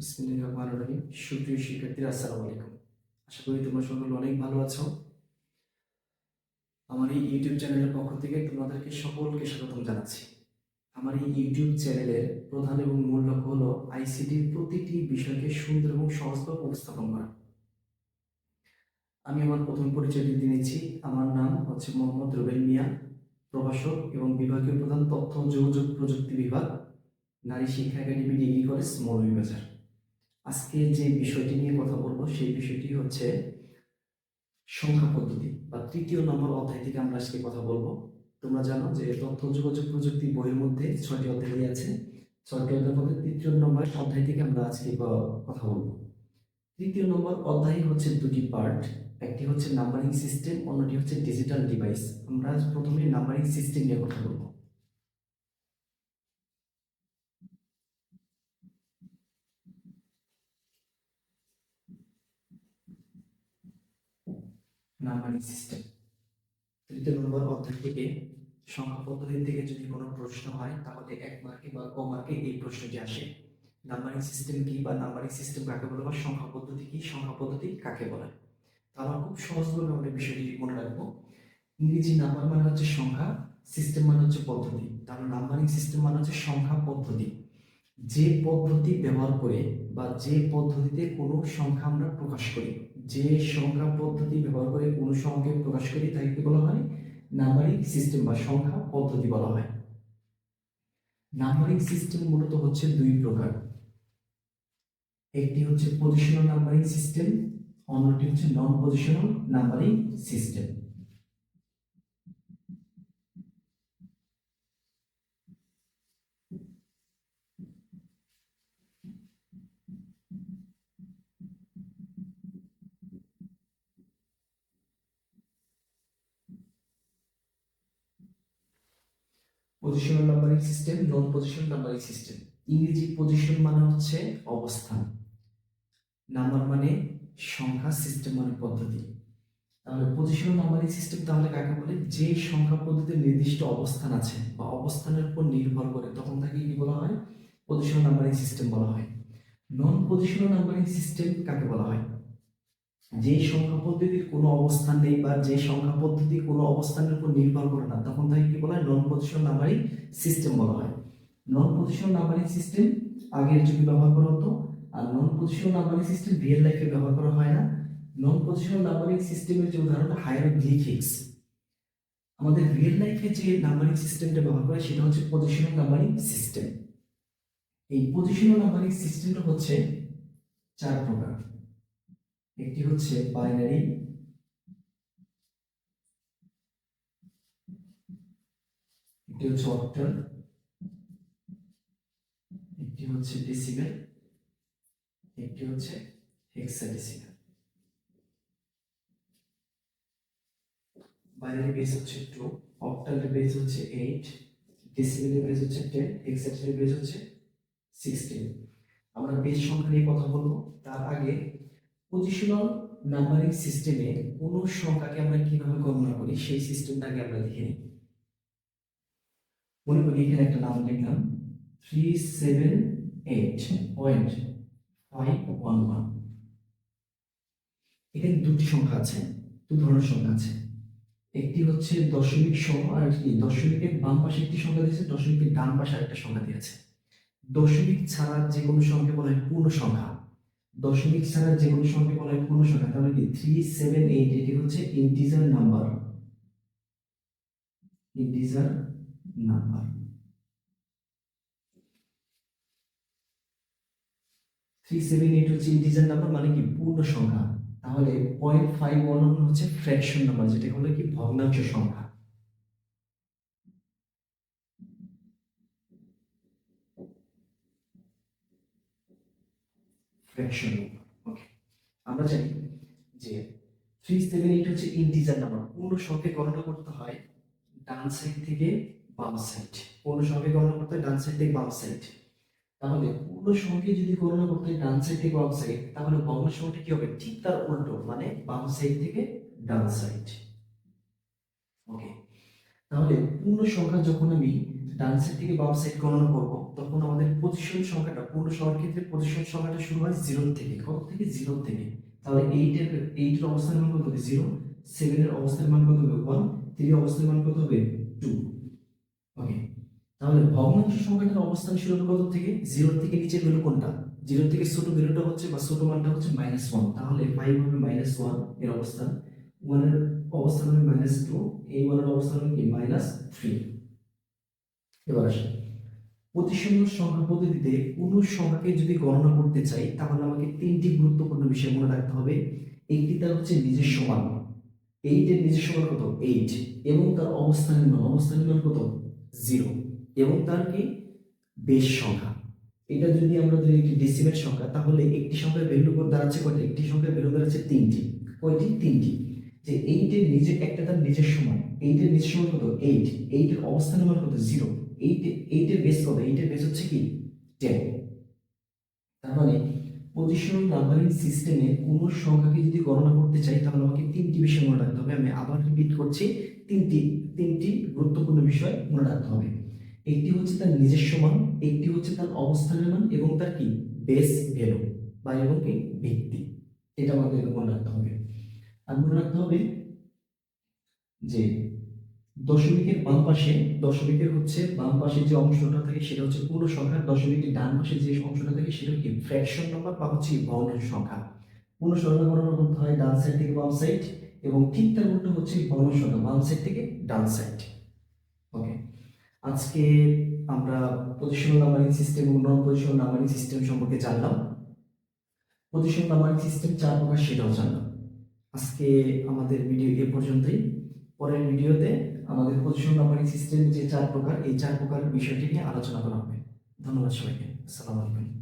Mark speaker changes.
Speaker 1: বিসমিল্লাহির রহমানির রহিম। সুপ্রিয় শিক্ষার্থীরা, আসসালামু আলাইকুম। আশা করি তোমরা সকলে অনেক ভালো আছো। আমার এই ইউটিউব চ্যানেলের পক্ষ থেকে তোমাদেরকে সকলকে স্বাগতম জানাচ্ছি। আমার এই ইউটিউব চ্যানেলের প্রধান এবং মূল লক্ষ্য হলো আইসিটির প্রতিটি বিষয়কে সুন্দর এবং সহজভাবে উপস্থাপন করা। আমি আমার প্রথম পরিচয় দিতে নিচ্ছি। আমার নাম হচ্ছে মোহাম্মদ রুবেল মিয়া, প্রভাষক এবং বিভাগীয় প্রধান তথ্য যোগাযোগ প্রযুক্তি বিভাগ, নারী শিক্ষা একাডেমি, ডিগ্রি কলেজ, মৌলভীবাজার। আজকে যে বিষয়টি নিয়ে কথা বলব, সেই বিষয়টি হচ্ছে সংখ্যা পদ্ধতি বা তৃতীয় নম্বর অধ্যায় থেকে আমরা আজকে কথা বলব। তোমরা জানো যে তথ্য, যোগাযোগ প্রযুক্তি বইয়ের মধ্যে ছয়টি অধ্যায় আছে। ছয়টি অধ্যায়ের মধ্যে তৃতীয় নম্বর অধ্যায় থেকে আমরা আজকে কথা বলব। তৃতীয় নম্বর অধ্যায় হচ্ছে দুটি পার্ট। একটি হচ্ছে নাম্বারিং সিস্টেম, অন্যটি হচ্ছে ডিজিটাল ডিভাইস। আমরা প্রথমে নাম্বারিং সিস্টেম নিয়ে কথা বলব। Numbering system. তৃতীয় নম্বর অধ্যায় থেকে সংখ্যা পদ্ধতি থেকে যদি কোনো প্রশ্ন হয়, তাহলে এক মার্কে বা ক মার্কে এই প্রশ্নটি আসে। নাম্বারিং সিস্টেম কি বা নাম্বারিং সিস্টেম কাকে বলে বা সংখ্যা পদ্ধতি কি, সংখ্যা পদ্ধতি কাকে বলে? তা আমরা খুব সহজভাবে আমরা বিষয়টি মনে রাখব। ইংরেজি নাম্বার মানে হচ্ছে সংখ্যা, সিস্টেম মানে হচ্ছে পদ্ধতি। তাহলে নাম্বারিং সিস্টেম মানে হচ্ছে সংখ্যা পদ্ধতি। যে পদ্ধতি ব্যবহার করে বা যে পদ্ধতিতে কোনো সংখ্যা আমরা প্রকাশ করি, যে সংখ্যা পদ্ধতি ব্যবহার করে কোনো সংখ্যাকে প্রকাশ করি, তাকে কি বলা হয়? নাম্বারিং সিস্টেম বা সংখ্যা পদ্ধতি বলা হয়। নাম্বারিং সিস্টেম মূলত হচ্ছে দুই প্রকার। একটি হচ্ছে পজিশনাল নাম্বারিং সিস্টেম অন্যটি হচ্ছে non positional numbering system positional numbering system non positional numbering system ইংরেজি পজিশন মানে হচ্ছে অবস্থান। নাম্বার মানে সংখ্যা সিস্টেম মানে পদ্ধতি। তাহলে পজিশনাল নাম্বারিং সিস্টেম তাহলে কাকে বলে? যে সংখ্যা পদ্ধতির নির্দিষ্ট অবস্থান আছে বা অবস্থানের উপর নির্ভর করে, তখন তাকে কি বলা হয়? পজিশনাল নাম্বারিং সিস্টেম বলা হয়। নন পজিশনাল নাম্বারিং সিস্টেম কাকে বলা হয়? যে সংখ্যা পদ্ধতির কোনো অবস্থান নেই বা যে সংখ্যা পদ্ধতি কোনো অবস্থানের উপর নির্ভর করে না, তখন তাকে কি হয় নাম্বারিং সিস্টেম বলা হয়। নন পজিশনাল নাম্বারিং সিস্টেম আগের যুগে ব্যবহার করা হতো, আর non positional numbering system real লাইফে ব্যবহার করা হয় না। নন পজিশন নাম্বারিং সিস্টেমের যে উদাহরণ হায়ারোগ্লিফিক্স আমাদের রিয়েল লাইফে যে নাম্বারিং সিস্টেমটা ব্যবহার করে, সেটা হচ্ছে পজিশনাল নাম্বারিং সিস্টেম এই পজিশনাল নাম্বারিং সিস্টেমটা হচ্ছে চার প্রকার। একটি হচ্ছে বাইনারি একটি হচ্ছে অক্টাল একটি হচ্ছে ডেসিমেল একটি হচ্ছে হেক্সাডেসিমেল বাইনারি বেস হচ্ছে টু অক্টালের বেস হচ্ছে এইট ডেসিমেলের বেস হচ্ছে টেন হেক্সাডেসিমেলের বেস হচ্ছে সিক্সটিন আমরা বেস সংখ্যা নিয়ে কথা বলব। তার আগে পজিশনাল নাম্বারিং সিস্টেমে কোন সংখ্যাকে আমরা কীভাবে গণনা করি? সেই সিস্টেমটাকে আমরা দেখে নিই। মনে করি এখানে একটা নাম লিখলাম। Three seven eight point five one one এখানে দুটি সংখ্যা আছে, দু ধরনের সংখ্যা আছে। একটি হচ্ছে দশমিক সহ আর দশমিকের বাম পাশে একটি সংখ্যা দিয়েছে, দশমিকের ডান পাশে আরেকটা সংখ্যা দিয়েছে। দশমিক ছাড়া যে কোনো সংখ্যা বলা হয় পূর্ণ সংখ্যা। দশমিক ছাড়া যে কোনো সংখ্যা বলা হয় পূর্ণ সংখ্যা, তাহলে কি? থ্রি সেভেন এইট এটি হচ্ছে integer number integer number. Three seven eight হচ্ছে ইন্টিজার নাম্বার মানে কি? পূর্ণ সংখ্যা। তাহলে পয়েন্ট ফাইভ ওয়ান হচ্ছে ফ্র্যাকশন নাম্বার যেটা হলো কি? ভগ্নাংশ সংখ্যা। ফ্র্যাকশন ওকে আমরা জানি যে থ্রি সেভেন এইট হচ্ছে ইন্টিজার নাম্বার পূর্ণ সংখ্যা গণনা করতে হয় ডান সাইড থেকে বাম সাইড পূর্ণ সংখ্যা গণনা করতে ডান সাইড থেকে বাম সাইড তাহলে পূর্ণ সংখ্যা যদি গণনা করতে ডান সাইড থেকে বাম সাইড তাহলে ভগ্ন সংখ্যাটা কি হবে? ঠিক তার উল্টো মানে বাম সাইড থেকে ডান সাইড ওকে তাহলে পূর্ণ সংখ্যা যখন আমি ডান সাইড থেকে বাম সাইড গণনা করব, তখন আমাদের পজিশন সংখ্যাটা, পূর্ণ সংখ্যার ক্ষেত্রে পজিশন সংখ্যাটা শুরু হয় জিরো থেকে। কত থেকে? জিরো থেকে। তাহলে এইটের এইটের অবস্থান মান কত হবে? জিরো সেভেনের অবস্থান মান কত হবে? ওয়ান থ্রি অবস্থান মান কত হবে? টু ওকে তাহলে ভগ্নাংশ সংখ্যাটার অবস্থান হবে কত থেকে? জিরো থেকে নিচের ভ্যালু কোনটা? জিরো থেকে ছোট ভ্যালুটা হচ্ছে বা ছোট মানটা হচ্ছে মাইনাস ওয়ান তাহলে ফাইভ হবে মাইনাস ওয়ানের অবস্থান। ওয়ানের অবস্থান হবে মাইনাস টু এই ওয়ানের অবস্থান হবে কি? মাইনাস থ্রি এবার আসি। প্রতিসম সংখ্যা পদ্ধতিতে কোনো সংখ্যাকে যদি গণনা করতে চাই, তাহলে আমাকে তিনটি গুরুত্বপূর্ণ বিষয় মনে রাখতে হবে। একটি তার হচ্ছে নিজস্ব মান এইটের নিজস্ব মান কত? এইট এবং তার অবস্থানের মান। অবস্থানের মান কত? জিরো এবং তার কি? বেশ সংখ্যা। এটা যদি আমরা ধরি একটি ডেসিমেল সংখ্যা, তাহলে একটি সংখ্যার ভ্যালু দাঁড়াচ্ছে কয়টা? একটি সংখ্যার ভ্যালু দাঁড়াচ্ছে তিনটি। কয়টি? তিনটি। যে এইটের নিজে একটা তার নিজের সমান। এইটের নিজের সমান কত? এইট এইটের অবস্থান মান কত? জিরো এইট এইটের বেস কত? এইটের বেস হচ্ছে কি টেন তার মানে পজিশনাল নাম্বারিং সিস্টেমে কোনো সংখ্যাকে যদি গণনা করতে চাই, তাহলে আমাকে তিনটি বিষয় মনে রাখতে হবে। আমি আবার রিপিট করছি, তিনটি তিনটি গুরুত্বপূর্ণ বিষয় মনে রাখতে হবে। একটি হচ্ছে তার নিজস্ব মান, একটি হচ্ছে তার অবস্থানের মান এবং তার কি? বেস ভ্যালু বা এবং কি? ভিত্তি। এটা আমাদের মনে রাখতে হবে। আর মনে রাখতে হবে যে দশমিকের বাম পাশে, দশমিকের হচ্ছে বাম পাশে যে অংশটা থাকে সেটা হচ্ছে পূর্ণ সংখ্যা, দশমিকের ডান পাশে যে অংশটা থাকে সেটা কি? ফ্র্যাকশন নাম্বার বা হচ্ছে ভগ্নাংশ সংখ্যা। পূর্ণ সংখ্যা গণনা করতে হয় ডান সাইড থেকে বাম সাইড এবং ঠিক তার উল্টো হচ্ছে ভগ্নাংশ সংখ্যা, বাম সাইড থেকে ডান সাইড ওকে আজকে আমরা পজিশনাল নাম্বারিং সিস্টেম এবং নন পজিশনাল নাম্বারিং সিস্টেম সম্পর্কে জানলাম। পজিশনাল নাম্বারিং সিস্টেম চার প্রকার সেটাও জানলাম। আজকে আমাদের ভিডিও এ পর্যন্তই। পরের ভিডিওতে আমাদের পজিশন নাম্বারিং সিস্টেম যে চার প্রকার, এই চার প্রকার বিষয়টি নিয়ে আলোচনা করা হবে। ধন্যবাদ সবাইকে। আসসালামু আলাইকুম।